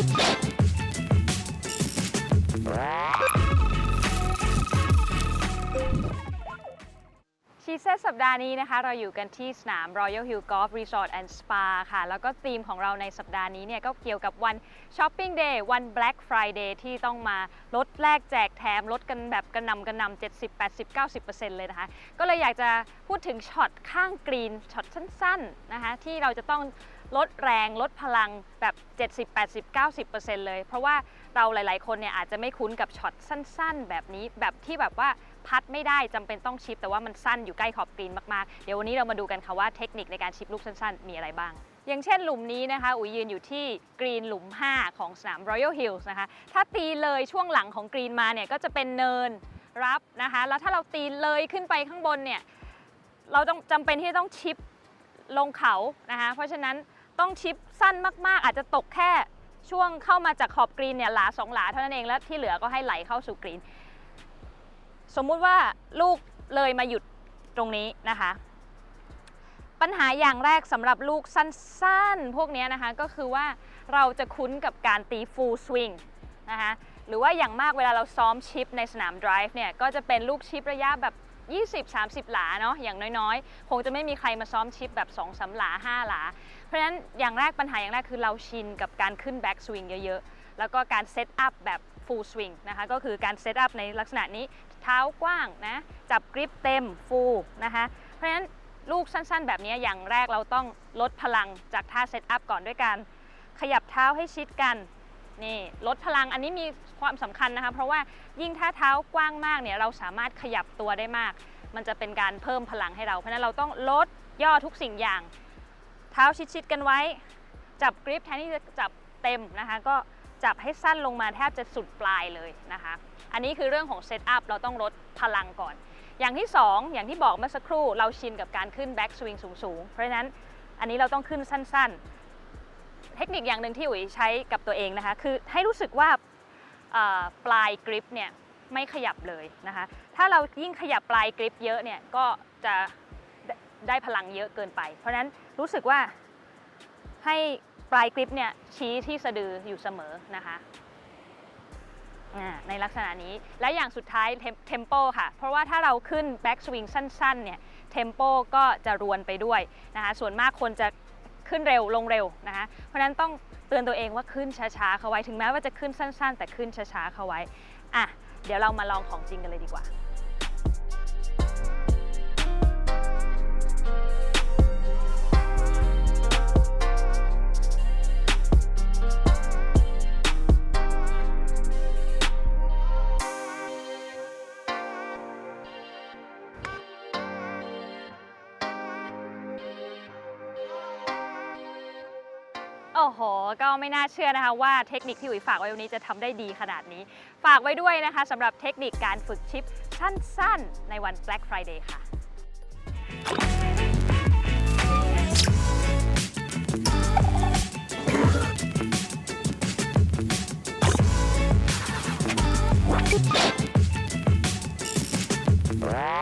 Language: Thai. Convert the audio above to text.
ชีเซสสัปดาห์นี้นะคะ เราอยู่กันที่สนาม Royal Hill Golf Resort and Spa ค่ะ แล้วก็ธีมของเราในสัปดาห์นี้เนี่ยก็เกี่ยวกับวัน Shopping Day วัน Black Friday ที่ต้องมาลดแลกแจกแถมลดกันแบบกระนำกระนำ70 80 90 เลยนะคะ ก็เลยอยากจะพูดถึงช็อตข้างกรีนช็อตสั้นๆนะคะที่เราจะต้อง ลดแรงลดพลังแบบ 70 80 90เลย เพราะว่าเราหลาย ๆ คนเนี่ยอาจจะไม่คุ้นกับช็อตสั้น ๆ แบบนี้แบบที่แบบว่าพัดไม่ได้จำเป็นต้องชิป แต่ว่ามันสั้นอยู่ใกล้ขอบกรีนมาก ๆ เดี๋ยววันนี้เรามาดูกันค่ะว่าเทคนิคในการชิปลูกสั้น ๆ มีอะไรบ้างอย่างเช่นหลุมนี้นะคะ อุ๋ยยืนอยู่ที่กรีนหลุม 5 ของสนาม Royal Hills นะคะ ถ้าตีเลยช่วงหลังของกรีนมาเนี่ยก็จะเป็นเนินรับนะคะ แล้วถ้าเราตีเลยขึ้นไปข้างบนเนี่ย เราต้องจำเป็นที่ต้องชิปลงเขานะคะ เพราะฉะนั้น ต้องชิปสั้นมากๆ อาจจะตกแค่ช่วงเข้ามาจากขอบกรีนเนี่ยหลาสองหลาเท่านั้นเองแล้วที่เหลือก็ให้ไหลเข้าสู่กรีน สมมุติว่าลูกเลยมาหยุดตรงนี้นะคะ ปัญหาอย่างแรกสำหรับลูกสั้นๆ พวกนี้นะคะก็คือว่าเราจะคุ้นกับการตี full swing นะคะหรือว่าอย่างมากเวลาเราซ้อมชิปในสนาม drive เนี่ยก็จะเป็นลูกชิประยะแบบ 20-30 หลาเนาะอย่างน้อยๆ คงจะไม่มีใครมาซ้อมชิปแบบ2สาหลา 5 หลา เพราะฉะนั้นอย่างแรกปัญหาอย่างแรกคือเราชินกับการขึ้น back swing เยอะๆ แล้วก็การเซตอัพแบบ full swing นะคะก็คือการเซตอัพในลักษณะนี้เท้ากว้างนะจับกริปเต็ม full นะคะเพราะฉะนั้นลูกสั้นๆ แบบนี้อย่างแรกเราต้องลดพลังจากท่าเซตอัพก่อนด้วยการขยับเท้าให้ชิดกัน นี่ลดพลังอันนี้มีความสำคัญนะคะ เพราะว่ายิ่งถ้าเท้ากว้างมากเนี่ยเราสามารถขยับตัวได้มาก มันจะเป็นการเพิ่มพลังให้เรา เพราะนั้นเราต้องลดย่อทุกสิ่งอย่าง เท้าชิดๆกันไว้ จับกริปแทนที่จะจับเต็มนะคะ ก็จับให้สั้นลงมาแทบจะสุดปลายเลยนะคะ อันนี้คือเรื่องของเซตอัพเราต้องลดพลังก่อน อย่างที่ 2 อย่างที่บอกเมื่อสักครู่เราชินกับการขึ้นแบ็กสวิงสูงๆ เพราะฉะนั้นอันนี้เราต้องขึ้นสั้นๆ ทคนิคอย่างหนึ่งที่อุ๋ยใช้กับตัวเองนะคะ คือให้รู้สึกว่าปลายกริปเนี่ยไม่ขยับเลยนะคะ ถ้าเรายิ่งขยับปลายกริปเยอะเนี่ยก็จะได้พลังเยอะเกินไป เพราะฉะนั้นรู้สึกว่าให้ปลายกริปเนี่ยชี้ที่สะดืออยู่เสมอนะคะในลักษณะนี้ และอย่างสุดท้ายเทมโปค่ะ เพราะว่าถ้าเราขึ้นแบ็กสวิงสั้นๆเนี่ยเทมโปก็จะรวนไปด้วยนะคะ ส่วนมากคนจะ ขึ้นเร็วลงเร็วนะคะเพราะนั้นต้องเตือนตัวเองว่าขึ้นช้าๆเข้าไว้ถึงแม้ว่าจะขึ้นสั้น ๆ แต่ขึ้นช้าๆเข้าไว้อะเดี๋ยวเรามาลองของจริงกันเลยดีกว่า โอ้โห ก็ไม่น่าเชื่อนะคะว่าเทคนิคที่อุ๋ยฝากไว้วันนี้จะทำได้ดีขนาดนี้ ฝากไว้ด้วยนะคะสำหรับเทคนิคการฝึกชิปสั้นๆ ในวัน Black Friday ค่ะว้า